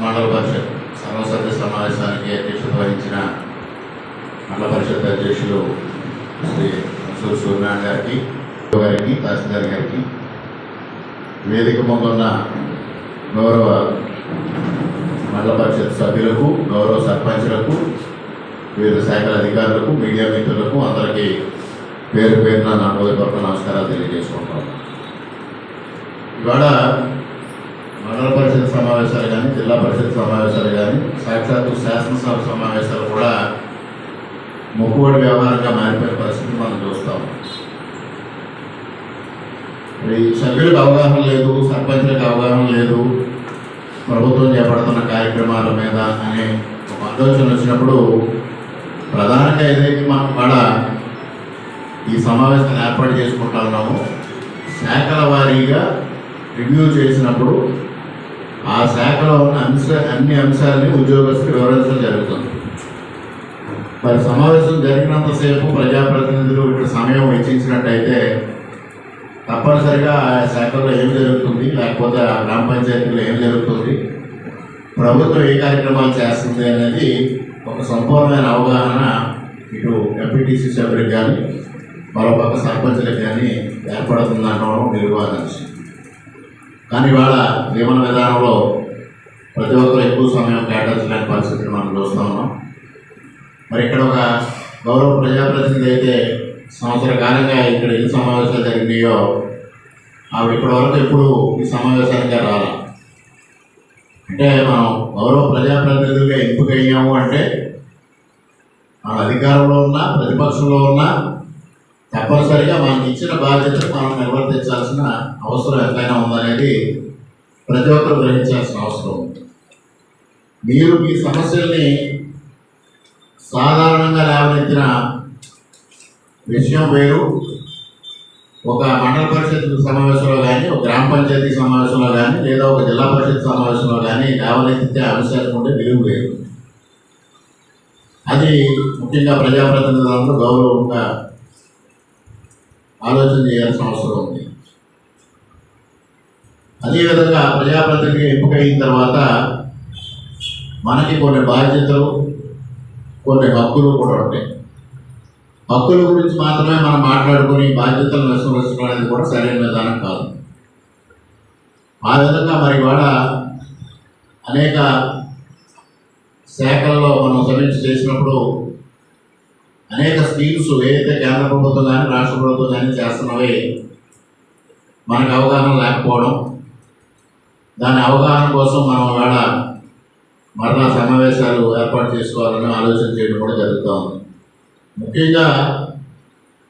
మండల పరిషత్ సర్వసభ్య సమావేశానికి అధ్యక్షత వహించిన మండల పరిషత్ అధ్యక్షులు శ్రీ మసూర్ సూర్యనారాయణ గారికి గారికి తహసీల్దార్ గారికి వేదిక ముందున్న గౌరవ మండల పరిషత్ సభ్యులకు గౌరవ సర్పంచులకు వివిధ శాఖల అధికారులకు మీడియా మిత్రులకు అందరికీ పేరు పేరున నా హృదయపూర్వక నమస్కారాలు తెలియజేసుకుంటాను ఇవాళ మండల పరిషత్ సమావేశాలు కానీ జిల్లా పరిషత్ సమావేశాలు కానీ సాక్షాత్తు శాసనసభ సమావేశాలు కూడా మొక్కుబడి వ్యవహారంగా మారిపోయిన పరిస్థితి మనం చూస్తాం. ఈ సభ్యులకు అవగాహన లేదు సర్పంచులకు అవగాహన లేదు ప్రభుత్వం చేపడుతున్న కార్యక్రమాల మీద అనే ఒక ఆలోచన వచ్చినప్పుడు ప్రధానంగా ఏదైతే మనం కూడా ఈ సమావేశాన్ని ఏర్పాటు చేసుకుంటా ఉన్నామో శాఖల వారీగా రివ్యూ చేసినప్పుడు ఆ శాఖలో ఉన్న అంశ అన్ని అంశాలని ఉద్యోగస్తులు వివరించడం జరుగుతుంది. మరి సమావేశం జరిగినంతసేపు ప్రజాప్రతినిధులు ఇక్కడ సమయం వెచ్చించినట్టయితే తప్పనిసరిగా ఆ శాఖలో ఏం జరుగుతుంది లేకపోతే ఆ గ్రామ పంచాయతీలో ఏం జరుగుతుంది ప్రభుత్వం ఏ కార్యక్రమాలు చేస్తుంది అనేది ఒక సంపూర్ణమైన అవగాహన ఇటు ఎంపీటీసీ సభ్యులకు కానీ మరోపక్క సర్పంచులకు కానీ ఏర్పడుతుందనడం నిర్వాహించి కానీ ఇవాళ జీవన విధానంలో ప్రతి ఒక్కరు ఎక్కువ సమయం కేటాయించలేని పరిస్థితిని మనం చూస్తూ ఉన్నాం. మరి ఇక్కడ ఒక గౌరవ ప్రజాప్రతినిధి అయితే సంవత్సర కాలంగా ఇక్కడ ఎన్ని సమావేశాలు జరిగినాయో ఆవిడ ఇప్పటి వరకు ఎప్పుడు ఈ సమావేశానికి రాల. అంటే మనం గౌరవ ప్రజాప్రతినిధులుగా ఎంపిక అయ్యాము అంటే మన అధికారంలో ఉన్నా ప్రతిపక్షంలో ఉన్నా తప్పనిసరిగా మనకి ఇచ్చిన బాధ్యతను మనం నిర్వర్తించాల్సిన అవసరం ఎంతైనా ఉందనేది ప్రతి ఒక్కరు గ్రహించాల్సిన అవసరం. ఉంది మీరు మీ సమస్యల్ని సాధారణంగా లేవనెత్తిన విషయం వేరు. ఒక మండల పరిషత్ సమావేశంలో కానీ ఒక గ్రామ పంచాయతీ సమావేశంలో కానీ లేదా ఒక జిల్లా పరిషత్ సమావేశంలో కానీ లేవనెత్తితే అంశాలు ఉంటే విలువ వేరు. అది ముఖ్యంగా ప్రజాప్రతినిధులందరూ గౌరవంగా ఆలోచన చేయాల్సిన అవసరం ఉంది. అదేవిధంగా ప్రజాప్రతినిధి ఎంపిక అయిన తర్వాత మనకి కొన్ని బాధ్యతలు కొన్ని హక్కులు కూడా ఉంటాయి. హక్కుల గురించి మాత్రమే మనం మాట్లాడుకుని బాధ్యతలు నష్టపరచడం అనేది కూడా సరైన విధానం కాదు. ఆ విధంగా మరి ఇవాళ అనేక శాఖల్లో మనం సమీక్ష చేసినప్పుడు అనేక స్కీమ్స్ ఏదైతే కేంద్ర ప్రభుత్వం కానీ రాష్ట్ర ప్రభుత్వం కానీ చేస్తున్నవి మనకు అవగాహన లేకపోవడం దాని అవగాహన కోసం మనం ఇవాళ మరలా సమావేశాలు ఏర్పాటు చేసుకోవాలని ఆలోచన చేయడం కూడా జరుగుతూ ఉంది. ముఖ్యంగా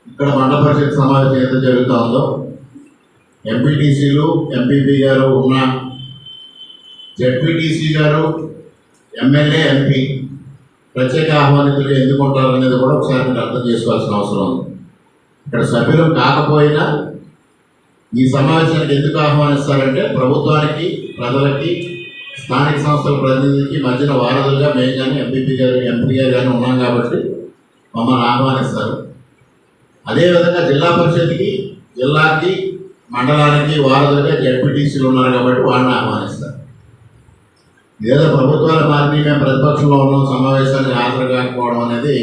ఇక్కడ మండల పరిషత్ సమావేశం ఏదైతే జరుగుతూ ఉందో ఎంపీటీసీలు ఎంపీపీ గారు ఉన్న జెడ్పీటీసీ గారు ఎమ్మెల్యే ఎంపీ ప్రత్యేక ఆహ్వానితులు ఎందుకు ఉంటారు అనేది కూడా ఒకసారి మీరు అర్థం చేసుకోవాల్సిన అవసరం ఉంది. ఇక్కడ సభ్యులు కాకపోయినా ఈ సమావేశానికి ఎందుకు ఆహ్వానిస్తారంటే ప్రభుత్వానికి ప్రజలకి స్థానిక సంస్థల ప్రతినిధికి మధ్యన వారధులుగా మేము కానీ ఎంపీపీ గారు ఎంపీఏ గారు కానీ ఉన్నాం కాబట్టి మమ్మల్ని ఆహ్వానిస్తారు. అదేవిధంగా జిల్లా పరిషత్కి జిల్లాకి మండలానికి వారధులుగా జడ్పీటీసీలు ఉన్నారు కాబట్టి వాళ్ళని ఆహ్వానిస్తారు. ఏదో ప్రభుత్వాల మారిని మేము ప్రతిపక్షంలో ఉన్నాం సమావేశానికి హాజరు కాకపోవడం అనేది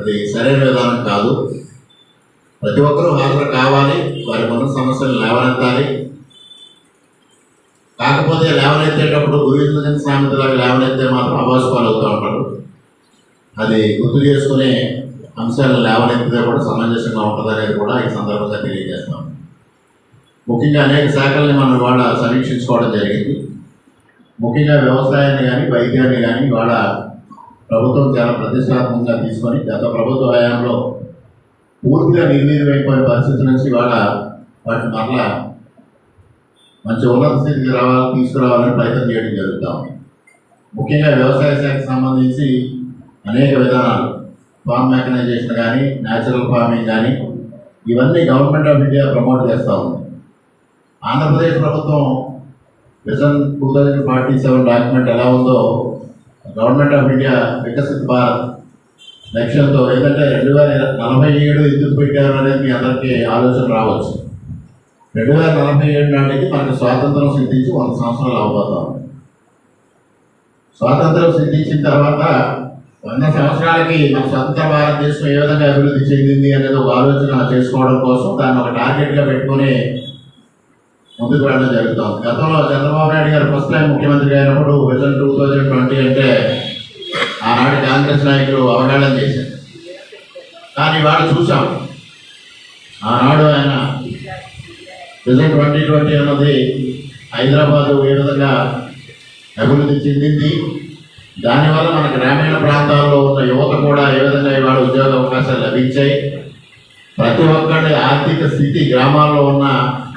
అది సరైన విధానం కాదు. ప్రతి ఒక్కరూ హాజరు కావాలి వారి ఉన్న సమస్యలు లేవనెత్తాలి. కాకపోతే లేవనెత్తేటప్పుడు గురువిందని సామెతలాగా లేవనెత్తే మాత్రం అవాసుపాలు అవుతూ ఉంటారు. అది గుర్తు చేసుకునే అంశాలను లేవనెత్తితే కూడా సమంజసంగా ఉంటుంది అనేది కూడా ఈ సందర్భంగా తెలియజేస్తాం ముఖ్యంగా అనేక శాఖల్ని మనం ఇవాళ సమీక్షించుకోవడం జరిగింది. ముఖ్యంగా వ్యవసాయాన్ని కానీ వైద్యాన్ని కానీ వాళ్ళ ప్రభుత్వం చాలా ప్రతిష్టాత్మకంగా తీసుకొని గత ప్రభుత్వ హయాంలో పూర్తిగా నిర్వీర్యమైపోయిన పరిస్థితి నుంచి వాళ్ళ వాటిని మరలా మంచి ఉన్నత స్థితికి రావాలి తీసుకురావాలని ప్రయత్నం చేయడం జరుగుతూ ముఖ్యంగా వ్యవసాయ శాఖకు సంబంధించి అనేక విధానాలు ఫార్మ్ మెకనైజేషన్ కానీ న్యాచురల్ ఫార్మింగ్ కానీ ఇవన్నీ గవర్నమెంట్ ఆఫ్ ఇండియా ప్రమోట్ చేస్తూ ఉంది. ఆంధ్రప్రదేశ్ ప్రభుత్వం vision two thousand forty seven document ఎలా ఉందో government of India Viksit Bharat లక్ష్యంతో ఏంటంటే రెండు వేల నలభై ఏడు ఎందుకు పెట్టారు అనేది మీ అందరికీ ఆలోచన రావచ్చు. రెండు వేల నలభై ఏడు నాటికి మనకు స్వాతంత్రం సిద్ధించి వంద సంవత్సరాలు అవబోతాం స్వాతంత్రం సిద్ధించిన తర్వాత వంద సంవత్సరాలకి మన స్వతంత్ర భారతదేశం ఏ విధంగా అభివృద్ధి చెందింది అనేది ఒక ఆలోచన చేసుకోవడం కోసం దాన్ని ఒక టార్గెట్గా పెట్టుకొని ముందుకు వెళ్ళడం జరుగుతుంది గతంలో చంద్రబాబు నాయుడు గారు ఫస్ట్ టైం ముఖ్యమంత్రి అయినప్పుడు విజన్ టూ థౌజండ్ ట్వంటీ అంటే ఆనాడు కాంగ్రెస్ నాయకులు అవగాహన చేశారు. కానీ వాళ్ళు చూసాం. ఆనాడు ఆయన విజన్ ట్వంటీ ట్వంటీ అన్నది హైదరాబాదు ఏ విధంగా అభివృద్ధి చెందింది దానివల్ల మన గ్రామీణ ప్రాంతాల్లో ఉన్న యువత కూడా ఏ విధంగా ఇవాళ ఉద్యోగ అవకాశాలు లభించాయి ప్రతి ఒక్కరి ఆర్థిక స్థితి గ్రామాల్లో ఉన్న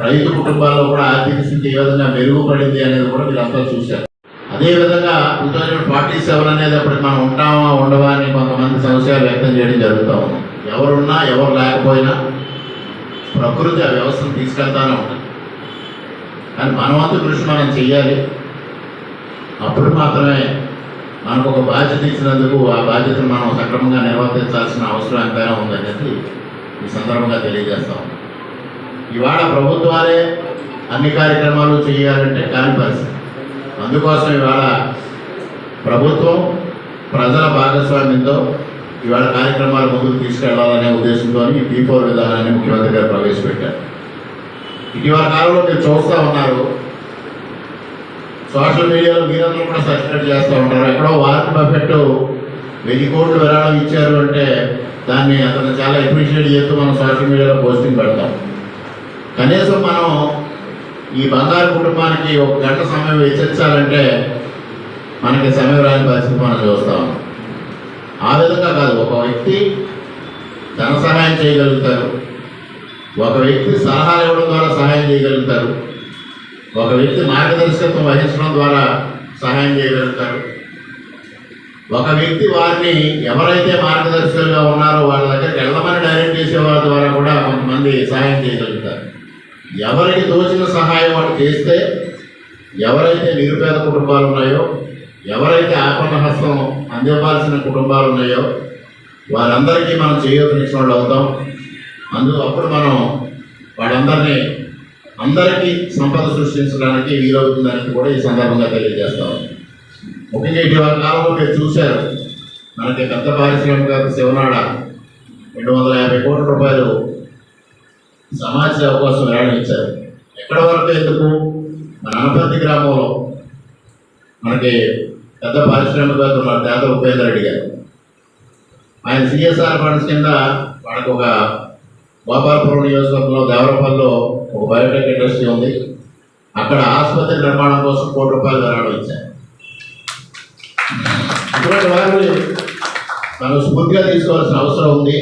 రైతు కుటుంబాల్లో కూడా ఆర్థిక స్థితి ఏ విధంగా మెరుగుపడింది అనేది కూడా మీరు చూశారు. అదేవిధంగా టూ థౌజండ్ ఫార్టీ సెవెన్ అనేది అప్పుడు మనం ఉంటామా ఉండవా అని కొంతమంది సంశయాలు వ్యక్తం చేయడం జరుగుతూ ఉంది. ఎవరున్నా ఎవరు లేకపోయినా ప్రకృతి ఆ వ్యవస్థను తీసుకెళ్తానే ఉంటుంది. కానీ మనవంతు కృషి మనం చెయ్యాలి. అప్పుడు మాత్రమే మనకు ఒక బాధ్యత ఇచ్చినందుకు ఆ బాధ్యతను మనం సక్రమంగా నిర్వర్తించాల్సిన అవసరం ఎంతైనా ఉందనేది ఈ సందర్భంగా తెలియజేస్తాం. ఇవాళ ప్రభుత్వాలే అన్ని కార్యక్రమాలు చేయాలంటే కాని పరిస్థితి. అందుకోసం ఇవాళ ప్రభుత్వం ప్రజల భాగస్వామ్యంతో ఇవాళ కార్యక్రమాలు ముందుకు తీసుకెళ్ళాలనే ఉద్దేశంతో ఈ పీ ఫోర్ విధానాన్ని ముఖ్యమంత్రి గారు ప్రవేశపెట్టారు. ఇటీవల కాలంలో మీరు చూస్తూ ఉన్నారు. సోషల్ మీడియాలో మీరందరూ కూడా సబ్స్క్రైబ్ చేస్తూ ఉంటారు ఎక్కడో వారికి బఫెట్ వెయ్యి కోట్లు విరాళం ఇచ్చారు అంటే దాన్ని అతను చాలా అప్రిషియేట్ చేస్తూ మనం సోషల్ మీడియాలో పోస్టింగ్ పెడతాం. కనీసం మనం ఈ బంగారు కుటుంబానికి ఒక గంట సమయం వెచ్చించాలంటే మనకి సమయం రాని పరిస్థితి మనం చూస్తాం ఆ విధంగా కాదు ఒక వ్యక్తి ధన సహాయం చేయగలుగుతారు. ఒక వ్యక్తి సలహాలు ఇవ్వడం ద్వారా సహాయం చేయగలుగుతారు. ఒక వ్యక్తి మార్గదర్శకత్వం వహించడం ద్వారా సహాయం చేయగలుగుతారు. ఒక వ్యక్తి వారిని ఎవరైతే మార్గదర్శకులుగా ఉన్నారో వాళ్ళ దగ్గరికి వెళ్ళమని డైరెక్ట్ చేసే వారి ద్వారా కూడా కొంతమంది సహాయం చేయగలుగుతారు. ఎవరికి తోచిన సహాయం వాళ్ళు చేస్తే ఎవరైతే నిరుపేద కుటుంబాలు ఉన్నాయో ఎవరైతే ఆపన్న హస్తం అందివ్వాల్సిన కుటుంబాలు ఉన్నాయో వారందరికీ మనం చేయవలసిన వాళ్ళు అవుతాం. అందు అప్పుడు మనం వాళ్ళందరినీ అందరికీ సంపద సృష్టించడానికి వీలవుతుందని కూడా ఈ సందర్భంగా తెలియజేస్తాం. ముఖ్యంగా ఇటీవల కాలంలో మీరు చూశారు. మనకి పెద్ద పారిశ్రామిక శివనాడ రెండు వందల యాభై కోట్ల రూపాయలు సమాజ సేవ కోసం విరాళం ఇచ్చారు. ఎక్కడ వరకు ఎందుకు? మన అనపర్తి గ్రామంలో మనకి పెద్ద పారిశ్రామికవేత్త ఉన్నారు పేద ఉపేంద్ర రెడ్డి గారు ఆయన సిఎస్ఆర్ ఫండ్స్ కింద మనకు ఒక గోపాలపురం నియోజకవర్గంలో దేవరపల్లిలో ఒక బయోటెక్ ఇండస్ట్రీ ఉంది. అక్కడ ఆసుపత్రి నిర్మాణం కోసం కోటి రూపాయలు విరాళం ఇచ్చారు. ఇటువంటి వారిని మనం స్ఫూర్తిగా తీసుకోవాల్సిన అవసరం ఉంది.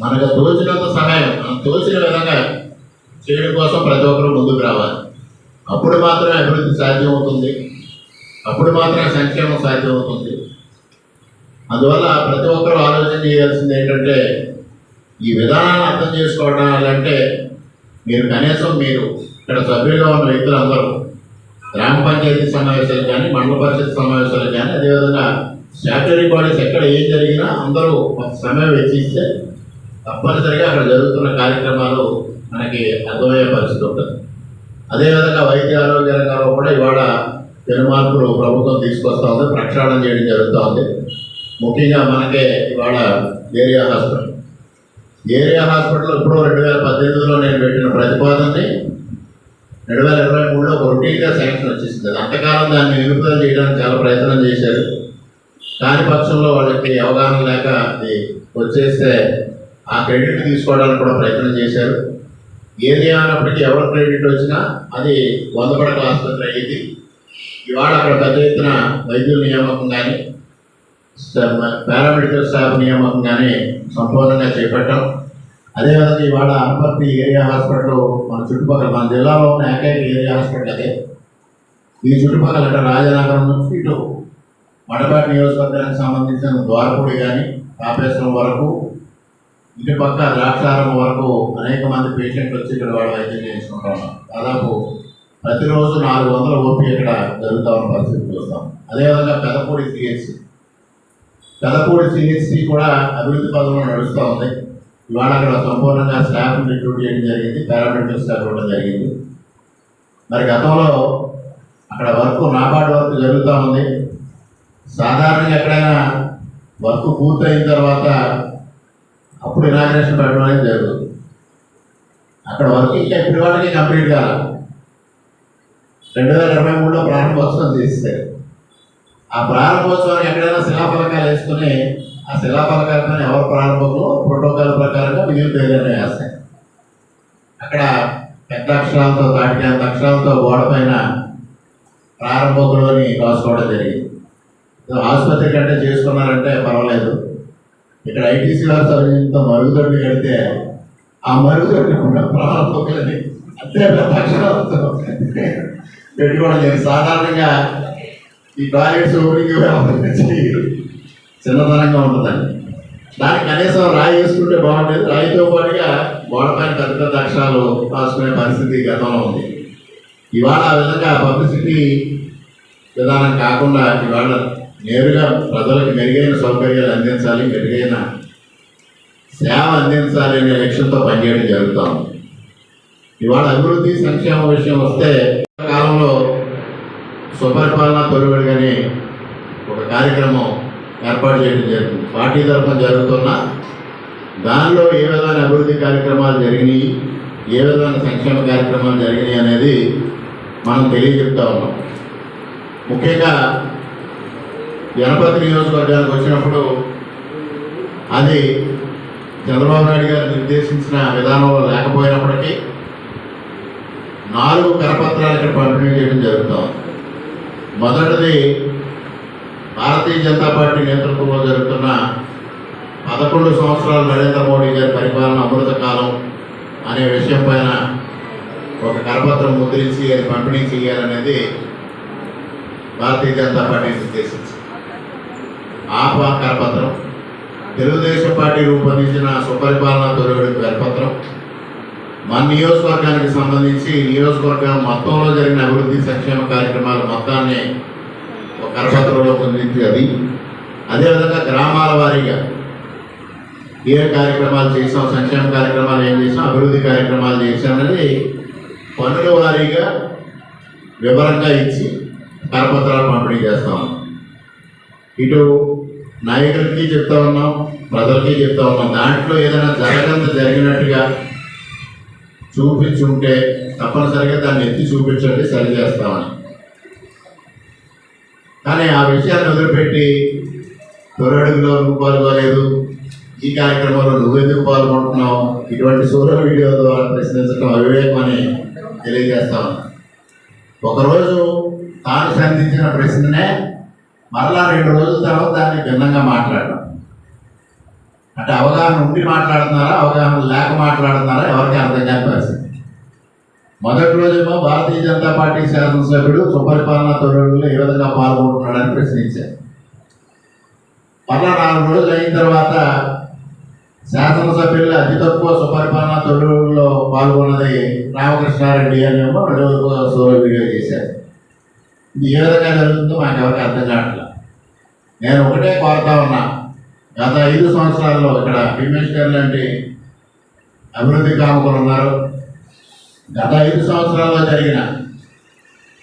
మనకు తోచినంత సహాయం మనం తోచిన విధంగా చేయడం కోసం ప్రతి ఒక్కరూ ముందుకు రావాలి. అప్పుడు మాత్రమే అభివృద్ధి సాధ్యమవుతుంది. అప్పుడు మాత్రమే సంక్షేమం సాధ్యమవుతుంది. అందువల్ల ప్రతి ఒక్కరూ ఆలోచన చేయాల్సింది ఏంటంటే ఈ విధానాన్ని అర్థం చేసుకోవడాలంటే మీరు కనీసం మీరు ఇక్కడ సభ్యులుగా ఉన్న వ్యక్తులందరూ గ్రామ పంచాయతీ సమావేశాలు కానీ మండల పరిషత్ సమావేశాలు కానీ అదేవిధంగా స్టాట్యూరీ బాడీస్ ఎక్కడ ఏం జరిగినా అందరూ కొంత సమయం వెచ్చిస్తే తప్పనిసరిగా అక్కడ జరుగుతున్న కార్యక్రమాలు మనకి అర్థమయ్యే పరిస్థితి ఉంటుంది. అదేవిధంగా వైద్య ఆరోగ్య రంగంలో కూడా ఇవాళ పెను మార్పులు ప్రభుత్వం తీసుకొస్తూ ఉంది ప్రక్షాళన చేయడం జరుగుతూ ఉంది. ముఖ్యంగా మనకే ఇవాళ ఏరియా హాస్పిటల్. ఏరియా హాస్పిటల్ ఇప్పుడు రెండు వేల పద్దెనిమిదిలో నేను పెట్టిన ప్రతిపాదనని రెండు వేల ఇరవై మూడులో ఒక రొటీన్గా శాంక్షన్ వచ్చేసింది అది. అంతకాలం దాన్ని నిలుపుదల చేయడానికి చాలా ప్రయత్నం చేశారు. కాని పక్షంలో వాళ్ళకి అవగాహన లేక అది వచ్చేస్తే ఆ క్రెడిట్ తీసుకోవడానికి కూడా ప్రయత్నం చేశారు. ఏది అన్నప్పటికీ ఎవరి క్రెడిట్ వచ్చినా అది వంద పడకల ఆసుపత్రి అయ్యింది. ఇవాళ అక్కడ పెద్ద ఎత్తున వైద్యుల నియామకం కానీ పారామెడికల్ స్టాఫ్ నియామకం కానీ సంపూర్ణంగా చేపట్టాం. అదేవిధంగా ఇవాళ అనపర్తి ఏరియా హాస్పిటల్ చుట్టుపక్కల మన జిల్లాలో ఉన్న ఏకైక ఏరియా హాస్పిటల్ అదే. ఈ చుట్టుపక్కల అంటే రాజనగరం నుంచి ఇటు మడపాటి నియోజకవర్గానికి సంబంధించిన ద్వారపూడి కానీ కాపేశ్వరం వరకు ఇటు పక్క ద్రాక్షారం వరకు అనేక మంది పేషెంట్లు వచ్చి ఇక్కడ వాళ్ళు వైద్యం చేయించుకుంటాం దాదాపు ప్రతిరోజు నాలుగు వందల ఓపీ ఇక్కడ జరుగుతూ ఉన్న పరిస్థితి చూస్తాం. అదేవిధంగా పెదపూడి సిహెచ్సి పెదపూడి సిహెచ్సి కూడా అభివృద్ధి పదంలో నడుస్తూ ఉంది. ఇవాళ అక్కడ సంపూర్ణంగా స్టాఫ్ రిక్రూట్ చేయడం జరిగింది పారామెడికల్ స్టాఫ్ ఇవ్వడం జరిగింది. మరి గతంలో అక్కడ వర్క్ నాబార్డ్ వర్క్ జరుగుతూ ఉంది. సాధారణంగా ఎక్కడైనా వర్క్ పూర్తయిన తర్వాత అప్పుడు ఇనాగ్రేషన్ పెట్టడం అనేది జరుగుతుంది. అక్కడ వర్క్ ఇంకా ఇప్పటి వాళ్ళకి కంప్లీట్ కాల. రెండు వేల ఇరవై మూడులో ప్రారంభోత్సవం చేస్తారు ఆ ప్రారంభోత్సవానికి ఎక్కడైనా శిలాఫలకాలు వేసుకుని ఆ శిలాఫలకాలపైన ఎవరు ప్రారంభంలో ప్రోటోకాల్ ప్రకారంగా మిగిలిన పేర్లను వేస్తాయి అక్కడ పెద్ద అక్షరాలతో తాటికంత అక్షరాలతో గోడ పైన ప్రారంభకులోని రాసుకోవడం జరిగింది. ఆసుపత్రి కంటే చేసుకున్నారంటే పర్వాలేదు. ఇక్కడ ఐటీసీ వారి సౌజన్యంతో మరుగుదొడ్డు కడితే ఆ మరుగుదొడ్డు కూడా ప్రారంభకులని అంతే పెద్ద అక్షరాలతో. పెట్టుకోవడం జరిగింది. సాధారణంగా ఈ టాయిలెట్స్ ఓపెనింగ్ చిన్నతనంగా ఉంటుందండి. దానికి కనీసం రాయి వేసుకుంటే బాగుండేది. రాయితో పాటుగా గోడపైన పెద్ద పెద్ద అక్షరాలు రాసుకునే పరిస్థితి గతంలో ఉంది. ఇవాళ ఆ విధంగా పబ్లిసిటీ విధానం కాకుండా ఇవాళ నేరుగా ప్రజలకు మెరుగైన సౌకర్యాలు అందించాలి మెరుగైన సేవ అందించాలి అనే లక్ష్యంతో పనిచేయడం జరుగుతాం ఇవాళ అభివృద్ధి సంక్షేమ విషయం వస్తే కాలంలో సుపరిపాలన తొలివడిగానే ఒక కార్యక్రమం ఏర్పాటు చేయడం జరిగింది. పార్టీ తరఫున జరుగుతున్న దానిలో ఏ విధమైన అభివృద్ధి కార్యక్రమాలు జరిగినాయి ఏ విధమైన సంక్షేమ కార్యక్రమాలు జరిగినాయి అనేది మనం తెలియజెప్తా ఉన్నాం. ముఖ్యంగా గణపతి నియోజకవర్గానికి వచ్చినప్పుడు అది చంద్రబాబు నాయుడు గారు నిర్దేశించిన విధానంలో లేకపోయినప్పటికీ నాలుగు కరపత్రాలు ఇక్కడ పంపిణీ చేయడం జరుగుతాం మొదటిది భారతీయ జనతా పార్టీ నేతృత్వంలో జరుగుతున్న పదకొండు సంవత్సరాల నరేంద్ర మోడీ గారి పరిపాలన అమృత కాలం అనే విషయం పైన ఒక కరపత్రం ముద్రించి అది పంపిణీ చేయాలనేది భారతీయ జనతా పార్టీ నిర్దేశించింది. ఆ ప- కరపత్రం తెలుగుదేశం పార్టీ రూపొందించిన సుపరిపాలన తొలగడి కరపత్రం మన నియోజకవర్గానికి సంబంధించి నియోజకవర్గం మొత్తంలో జరిగిన అభివృద్ధి సంక్షేమ కార్యక్రమాలు మొత్తాన్ని కరపత్రంలో పొందించి అది. అదేవిధంగా గ్రామాల వారీగా ఏ కార్యక్రమాలు చేసాం సంక్షేమ కార్యక్రమాలు ఏం చేసాం అభివృద్ధి కార్యక్రమాలు చేసాం అనేది పనుల వారీగా వివరంగా ఇచ్చి కరపత్రాలు పంపిణీ చేస్తాం ఇటు నాయకులకి చెప్తా ఉన్నాం ప్రజలకి చెప్తా ఉన్నాం. దాంట్లో ఏదైనా జరగంత జరిగినట్టుగా చూపించుంటే తప్పనిసరిగా దాన్ని ఎత్తి చూపించండి సరిచేస్తామని కానీ ఆ విషయాన్ని వదిలిపెట్టి తొరడుగులో నువ్వు పాల్గొలేదు ఈ కార్యక్రమంలో నువ్వెందుకు పాల్గొంటున్నావు? ఇటువంటి సోషల్ వీడియో ద్వారా ప్రశ్నించడం అవివేకం అని తెలియజేస్తాను. ఒకరోజు తాను సంధించిన ప్రశ్ననే మరలా రెండు రోజుల తర్వాత దాన్ని భిన్నంగా మాట్లాడడం అంటే అవగాహన ఉండి మాట్లాడుతున్నారా? అవగాహన లేక మాట్లాడుతున్నారా? ఎవరికి అర్థం కాని పరిస్థితి. మొదటి రోజేమో భారతీయ జనతా పార్టీ శాసనసభ్యుడు సుపరిపాలన తొలగిలో ఏ విధంగా పాల్గొంటున్నాడని ప్రశ్నించారు. మరలా నాలుగు రోజులు అయిన తర్వాత శాసనసభ్యులు అతి తక్కువ సుపరిపాలన తొలగిలో పాల్గొన్నది రామకృష్ణారెడ్డి అనేమో రెండవ సోలో వీడియో చేశారు. ఇది ఏ విధంగా జరుగుతుందో మాకు ఎవరికి అర్థం కావట్లేదు నేను ఒకటే కోరుతా ఉన్నా గత ఐదు సంవత్సరాల్లో ఇక్కడ భీమేష్ గారు లాంటి అభివృద్ధి కాముకులు ఉన్నారు. గత ఐదు సంవత్సరాల్లో జరిగిన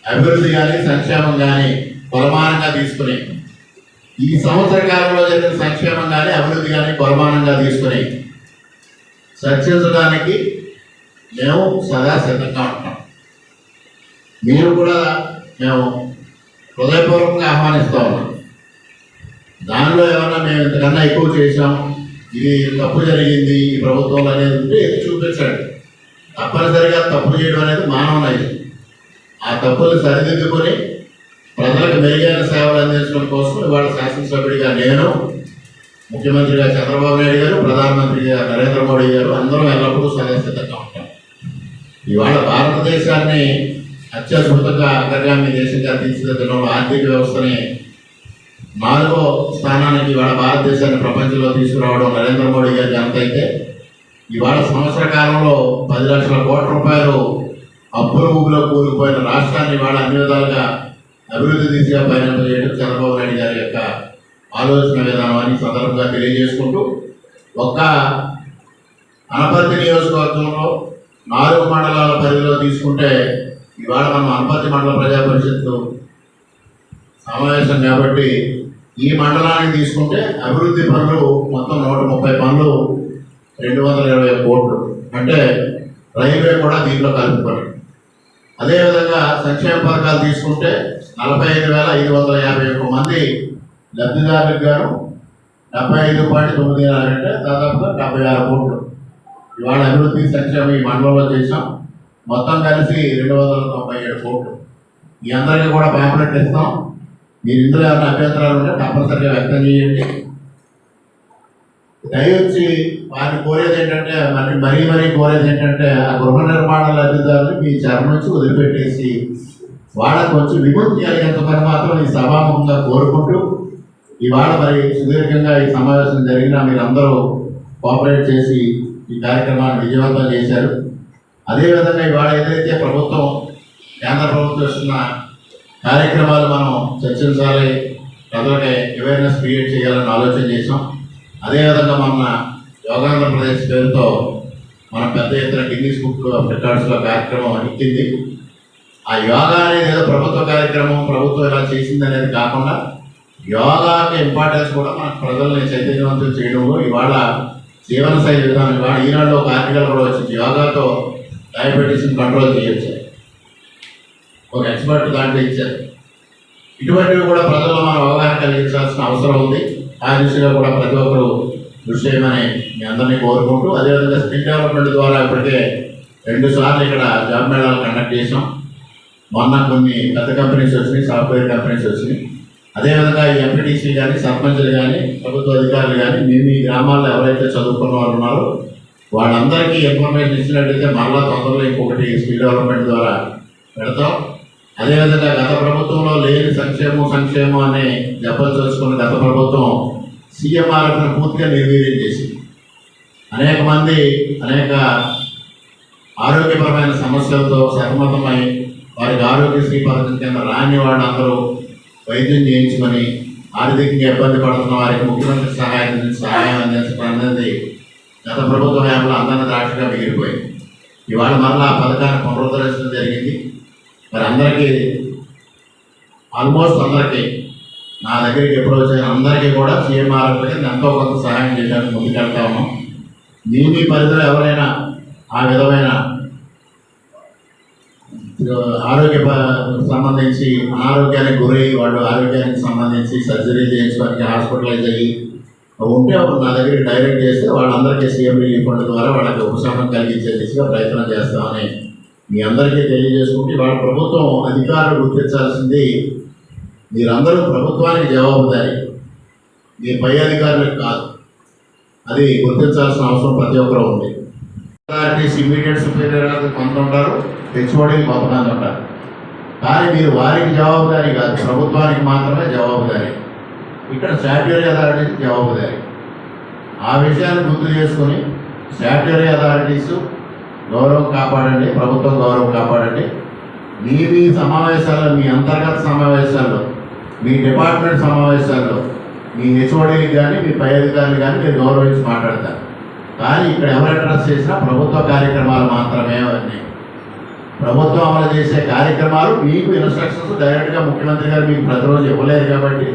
అభివృద్ధి కానీ సంక్షేమం కానీ కొలమానంగా తీసుకుని ఈ సంవత్సర కాలంలో జరిగిన సంక్షేమం కానీ అభివృద్ధి కానీ కొలమానంగా తీసుకుని చర్చించడానికి మేము సదా సిద్ధంగా ఉంటాం. మీరు కూడా మేము హృదయపూర్వకంగా ఆహ్వానిస్తూ ఉన్నాం. దానిలో ఏమన్నా మేము ఇంతకన్నా ఎక్కువ చేసాం ఇది తప్పు జరిగింది ఈ ప్రభుత్వంలో అనేది ఉంటే చూపించండి. తప్పనిసరిగా తప్పులు చేయడం అనేది మానవ నైజం ఆ తప్పులు సరిదిద్దుకొని ప్రజలకు మెరుగైన సేవలు అందించడం కోసం ఇవాళ శాసనసభ్యుడిగా నేను ముఖ్యమంత్రిగా చంద్రబాబు నాయుడు గారు ప్రధానమంత్రిగా నరేంద్ర మోడీ గారు అందరం ఎల్లప్పుడూ సదస్సిద్ధంగా ఉంటాం. ఇవాళ భారతదేశాన్ని అత్యద్భుతంగా అగ్రగామి దేశంగా తీర్చిదిద్దడంలో ఆర్థిక వ్యవస్థని నాలుగో స్థానానికి ఇవాళ భారతదేశాన్ని ప్రపంచంలో తీసుకురావడం నరేంద్ర మోడీ గారి ఘనత అయితే ఇవాళ సంవత్సర కాలంలో పది లక్షల కోట్ల రూపాయలు అప్పుల ఊబిలో కూలిపోయిన రాష్ట్రాన్ని వాళ్ళ అన్ని విధాలుగా అభివృద్ధి దిశగా పయనం చేయడం చంద్రబాబు నాయుడు గారి యొక్క ఆలోచన విధానం అని సందర్భంగా తెలియజేసుకుంటూ ఒక్క అనపర్తి నియోజకవర్గంలో నాలుగు మండలాల పరిధిలో తీసుకుంటే ఇవాళ మనం అనపర్తి మండల ప్రజా పరిషత్తు సమావేశం కాబట్టి ఈ మండలాన్ని తీసుకుంటే అభివృద్ధి పనులు మొత్తం నూట ముప్పై పనులు రెండు వందల ఇరవై కోట్లు. అంటే రైల్వే కూడా దీంట్లో కలుపుకొని. అదేవిధంగా సంక్షేమ పథకాలు తీసుకుంటే నలభై ఐదు వేల ఐదు వందల యాభై ఒక్క మంది లబ్ధిదారులకు గాను డెబ్బై ఐదు పాయింట్ తొమ్మిది అంటే దాదాపుగా డెబ్బై ఆరు కోట్లు. ఇవాళ అభివృద్ధి సంక్షేమం ఈ మండలంలో చేసాం మొత్తం కలిసి రెండు వందల తొంభై ఏడు కోట్లు. మీ అందరికీ కూడా ప్యాంప్లెట్ ఇస్తాం. మీరు ఇందులో ఏమైనా అభ్యంతరాలు ఉంటే తప్పనిసరిగా వ్యక్తం చేయండి. దయవచ్చి వారిని కోరేది ఏంటంటే మరి మరీ మరీ కోరేది ఏంటంటే ఆ గృహ నిర్మాణ లబ్ధిదారులు మీ చర్మ నుంచి వదిలిపెట్టేసి వాళ్ళకు వచ్చి విముక్తి కలిగేంత పని మాత్రం ఈ సభాముఖంగా కోరుకుంటూ ఇవాళ మరి సుదీర్ఘంగా ఈ సమావేశం జరిగినా మీరందరూ కోఆపరేట్ చేసి ఈ కార్యక్రమాన్ని విజయవంతం చేశారు. అదేవిధంగా ఇవాళ ఏదైతే ప్రభుత్వం కేంద్ర ప్రభుత్వం ఇస్తున్న కార్యక్రమాలు మనం చర్చించాలి ప్రజలకి అవేర్నెస్ క్రియేట్ చేయాలని ఆలోచన చేసాం అదేవిధంగా మన యోగాంధ్రప్రదేశ్ పేరుతో మన పెద్ద ఎత్తున గిన్నీస్ బుక్ ఆఫ్ రికార్డ్స్లో కార్యక్రమం ఎక్కింది ఆ యోగా అనేది ఏదో ప్రభుత్వ కార్యక్రమం ప్రభుత్వం ఇలా చేసింది అనేది కాకుండా యోగాకి ఇంపార్టెన్స్ కూడా మన ప్రజల్ని చైతన్యవంతం చేయడంలో ఇవాళ జీవనశైలి విధానం ఇవాళ ఈనాడు ఒక ఆర్టికల్ కూడా వచ్చింది యోగాతో డయాబెటీస్ని కంట్రోల్ చేయొచ్చు ఒక ఎక్స్పర్ట్ దాంట్లో ఇచ్చారు. ఇటువంటివి కూడా ప్రజల్లో మనం అవగాహన కలిగించాల్సిన అవసరం ఉంది. ఆ దిశగా కూడా ప్రతి ఒక్కరు కృషి చేయమని మీ అందరినీ కోరుకుంటూ అదేవిధంగా స్కిల్ డెవలప్మెంట్ ద్వారా ఇప్పటికే రెండు సార్లు ఇక్కడ జాబ్ మేళాలు కండక్ట్ చేసాం మొన్న కొన్ని పెద్ద కంపెనీస్ వచ్చినాయి సాఫ్ట్వేర్ కంపెనీస్ వచ్చినాయి. అదేవిధంగా ఈ ఎంపీటీసీ కానీ సర్పంచ్లు కానీ ప్రభుత్వ అధికారులు కానీ మీ మీ గ్రామాల్లో ఎవరైతే చదువుకున్న వాళ్ళు ఉన్నారో వాళ్ళందరికీ ఇన్ఫర్మేషన్ ఇచ్చినట్టయితే మరలా తొందరలో ఇంకొకటి స్కిల్ డెవలప్మెంట్ ద్వారా పెడతాం. అదేవిధంగా గత ప్రభుత్వంలో లేని సంక్షేమం సంక్షేమం అనే జపం తెలుసుకున్న గత ప్రభుత్వం సీఎంఆర్ఎఫ్ను పూర్తిగా నిర్వీర్యం చేసింది. అనేక మంది అనేక ఆరోగ్యపరమైన సమస్యలతో సహమతమై వారికి ఆరోగ్యశ్రీ పథకం కింద రాని వాళ్ళందరూ వైద్యం చేయించుకొని ఆర్థికంగా ఇబ్బంది పడుతున్న వారికి ముఖ్యమంత్రి సహాయం సహాయం అందించడం అనేది గత ప్రభుత్వ హయాంలో అందరినీ ద్రాక్షగా మిగిలిపోయింది. ఇవాళ మరలా ఆ పథకాన్ని పునరుద్ధరించడం జరిగింది. మరి అందరికీ ఆల్మోస్ట్ అందరికీ నా దగ్గరికి ఎప్పుడు అయిన అందరికీ కూడా సీఎంఆర్ కింద ఎంతో కొంత సహాయం చేయడానికి ముందుకెళ్తా ఉన్నాం. మీ మీ పరిధిలో ఎవరైనా ఆ విధమైన ఆరోగ్య సంబంధించి అనారోగ్యానికి గురై వాళ్ళు ఆరోగ్యానికి సంబంధించి సర్జరీ చేయించడానికి హాస్పిటలైజ్ అయ్యి ఉంటే అప్పుడు నా దగ్గరికి డైరెక్ట్ చేస్తే వాళ్ళందరికీ సీఎం రిలీఫ్ ఫండ్ ద్వారా వాళ్ళకి ఉపశమనం కలిగించే దిశగా ప్రయత్నం చేస్తామని మీ అందరికీ తెలియజేసుకుంటే వాళ్ళ ప్రభుత్వం అధికారులు గుర్తించాల్సింది మీరందరూ ప్రభుత్వానికి జవాబుదారి. మీ పై అధికారులకు కాదు. అది గుర్తించాల్సిన అవసరం ప్రతి ఒక్కరూ ఉంది. అథారిటీస్ ఇమీడియట్ సుపీరియర్ కొంత ఉంటారు హెచ్ఓడీలు కొంతమంది ఉంటారు. కానీ మీరు వారికి జవాబుదారి కాదు ప్రభుత్వానికి మాత్రమే జవాబుదారి. ఇక్కడ స్టాట్యూరీ అథారిటీస్ జవాబుదారి. ఆ విషయాన్ని గుర్తు చేసుకుని స్టాట్యూరీ అథారిటీస్ గౌరవం కాపాడండి ప్రభుత్వం గౌరవం కాపాడండి. మీ మీ సమావేశాల్లో మీ అంతర్గత సమావేశాల్లో మీ డిపార్ట్మెంట్ సమావేశాల్లో మీ హెచ్ఓడీకి కానీ మీ పై అధికారులు కానీ మీరు గౌరవించి మాట్లాడతారు. కానీ ఇక్కడ ఎవరు అడ్రస్ చేసినా ప్రభుత్వ కార్యక్రమాలు మాత్రమే అవన్నీ ప్రభుత్వం అమలు చేసే కార్యక్రమాలు మీకు ఇన్స్ట్రక్షన్స్ డైరెక్ట్గా ముఖ్యమంత్రి గారు మీకు ప్రతిరోజు ఇవ్వలేదు కాబట్టి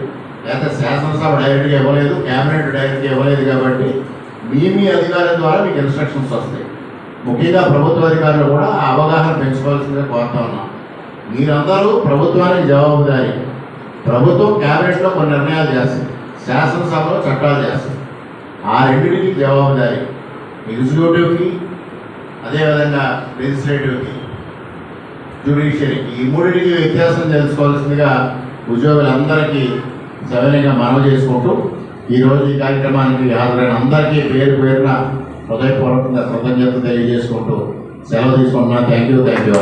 లేకపోతే శాసనసభ డైరెక్ట్గా ఇవ్వలేదు క్యాబినెట్ డైరెక్ట్గా ఇవ్వలేదు కాబట్టి మీ మీ అధికారం ద్వారా మీకు ఇన్స్ట్రక్షన్స్ వస్తాయి. ముఖ్యంగా ప్రభుత్వ అధికారులు కూడా అవగాహన పెంచుకోవాల్సిందిగా కోరుతా ఉన్నాం. మీరందరూ ప్రభుత్వానికి జవాబుదారి. ప్రభుత్వం క్యాబినెట్లో కొన్ని నిర్ణయాలు చేస్తుంది. శాసనసభలో చట్టాలు చేస్తుంది. ఆ రెండింటికి జవాబుదారి. ఎగ్జిక్యూటివ్కి అదేవిధంగా లెజిస్లేటివ్కి జ్యుడిషియరీకి ఈ మూడింటికి వ్యత్యాసం తెలుసుకోవాల్సిందిగా ఉద్యోగులందరికీ సవినయంగా మనవి చేసుకుంటూ ఈరోజు ఈ కార్యక్రమానికి హాజరైన అందరికీ పేరు పేరున హృదయపూర్వకంగా కృతజ్ఞత తెలియజేసుకుంటూ సెలవు తీసుకుంటున్నా థ్యాంక్ యూ థ్యాంక్ యూ